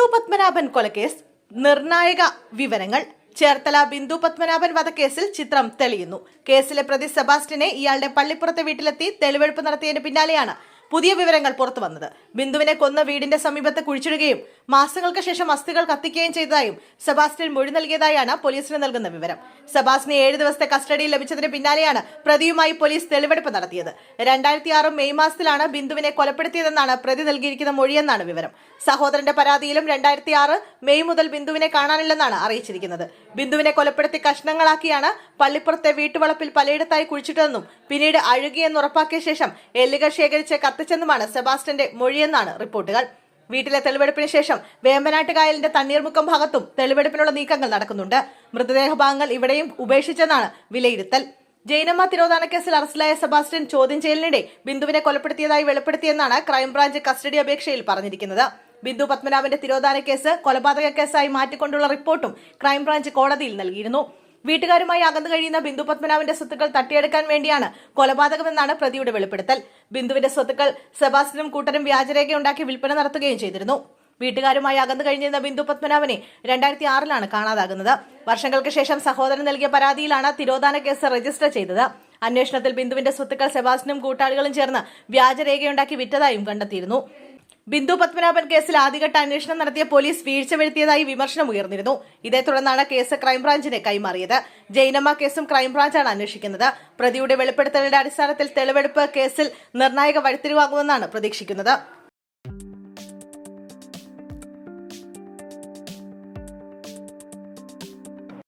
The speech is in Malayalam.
ബിന്ദു പത്മനാഭൻ കൊലക്കേസ് നിർണായക വിവരങ്ങൾ. ചേർത്തല ബിന്ദു പത്മനാഭൻ വധക്കേസിൽ ചിത്രം തെളിയുന്നു. കേസിലെ പ്രതി സെബാസ്റ്റിനെ ഇയാളുടെ പള്ളിപ്പുറത്തെ വീട്ടിലെത്തി തെളിവെടുപ്പ് നടത്തിയതിന് പിന്നാലെയാണ് പുതിയ വിവരങ്ങൾ പുറത്തു വന്നത് ബിന്ദുവിനെ കൊന്ന വീടിന്റെ സമീപത്ത് കുഴിച്ചിടുകയും മാസങ്ങൾക്ക് ശേഷം അസ്ഥികൾ കത്തിക്കുകയും ചെയ്തതായും സെബാസ്റ്റ്യൻ മൊഴി നൽകിയതായാണ് പോലീസിന് നൽകുന്ന വിവരം. സെബാസ്റ്റിനെ ഏഴ് ദിവസത്തെ കസ്റ്റഡിയിൽ ലഭിച്ചതിന് പിന്നാലെയാണ് പ്രതിയുമായി പോലീസ് തെളിവെടുപ്പ് നടത്തിയത്. രണ്ടായിരത്തി ആറ് മെയ് മാസത്തിലാണ് ബിന്ദുവിനെ കൊലപ്പെടുത്തിയതെന്നാണ് പ്രതി നൽകിയിരിക്കുന്ന മൊഴിയെന്നാണ് വിവരം. സഹോദരന്റെ പരാതിയിലും രണ്ടായിരത്തി ആറ് മെയ് മുതൽ ബിന്ദുവിനെ കാണാനില്ലെന്നാണ് അറിയിച്ചിരിക്കുന്നത്. ബിന്ദുവിനെ കൊലപ്പെടുത്തി കഷ്ണങ്ങളാക്കിയാണ് പള്ളിപ്പുറത്തെ വീട്ടുവളപ്പിൽ പലയിടത്തായി കുഴിച്ചിട്ടതെന്നും പിന്നീട് അഴുകിയെന്ന് ഉറപ്പാക്കിയ ശേഷം എല്ലുകൾ ശേഖരിച്ച് കത്തിച്ചെന്നുമാണ് സെബാസ്റ്റന്റെ മൊഴിയെന്നാണ് റിപ്പോർട്ടുകൾ. വീട്ടിലെ തെളിവെടുപ്പിന് ശേഷം വേമ്പനാട്ട് കായലിന്റെ തണ്ണീർമുക്കം ഭാഗത്തും തെളിവെടുപ്പിനുള്ള നീക്കങ്ങൾ നടക്കുന്നുണ്ട്. മൃതദേഹ ഭാഗങ്ങൾ ഇവിടെയും ഉപേക്ഷിച്ചെന്നാണ് വിലയിരുത്തൽ. ജൈനമ്മ തിരോധാന കേസിൽ അറസ്റ്റിലായ സെബാസ്റ്റ്യൻ ചോദ്യം ചെയ്യലിനിടെ ബിന്ദുവിനെ കൊലപ്പെടുത്തിയതായി വെളിപ്പെടുത്തിയെന്നാണ് ക്രൈംബ്രാഞ്ച് കസ്റ്റഡി അപേക്ഷയിൽ പറഞ്ഞിരിക്കുന്നത്. ബിന്ദു പത്മനാഭന്റെ തിരോധാന കേസ് കൊലപാതക കേസായി മാറ്റിക്കൊണ്ടുള്ള റിപ്പോർട്ടും ക്രൈംബ്രാഞ്ച് കോടതിയിൽ നൽകിയിരുന്നു. വീട്ടുകാരുമായി അകന്നു കഴിയുന്ന ബിന്ദു പത്മനാഭന്റെ സ്വത്തുക്കൾ തട്ടിയെടുക്കാൻ വേണ്ടിയാണ് കൊലപാതകമെന്നാണ് പ്രതിയുടെ വെളിപ്പെടുത്തൽ. ബിന്ദുവിന്റെ സ്വത്തുക്കൾ സെബാസ്റ്റിനും കൂട്ടരും വ്യാജരേഖയുണ്ടാക്കി വിൽപ്പന നടത്തുകയും ചെയ്തിരുന്നു. വീട്ടുകാരുമായി അകന്നു കഴിഞ്ഞിരുന്ന ബിന്ദു പത്മനാഭനെ രണ്ടായിരത്തി ആറിലാണ് കാണാതാകുന്നത്. വർഷങ്ങൾക്ക് ശേഷം സഹോദരൻ നൽകിയ പരാതിയിലാണ് തിരോധാന കേസ് രജിസ്റ്റർ ചെയ്തത്. അന്വേഷണത്തിൽ ബിന്ദുവിന്റെ സ്വത്തുക്കൾ സെബാസ്റ്റിനും കൂട്ടാളികളും ചേർന്ന് വ്യാജരേഖയുണ്ടാക്കി വിറ്റതായും കണ്ടെത്തിയിരുന്നു. ബിന്ദു പത്മനാഭൻ കേസിൽ ആദ്യഘട്ട അന്വേഷണം നടത്തിയ പോലീസ് വീഴ്ച വരുത്തിയതായി വിമർശനം ഉയർന്നിരുന്നു. ഇതേ തുടർന്നാണ് കേസ് ക്രൈംബ്രാഞ്ചിന് കൈമാറിയത്. ജൈനമ്മ കേസും ക്രൈംബ്രാഞ്ചാണ് അന്വേഷിക്കുന്നത്. പ്രതിയുടെ വെളിപ്പെടുത്തലിന്റെ അടിസ്ഥാനത്തിൽ തെളിവെടുപ്പ് കേസിൽ നിർണായക വഴിത്തിരിവാകുമെന്നാണ് പ്രതീക്ഷിക്കുന്നത്.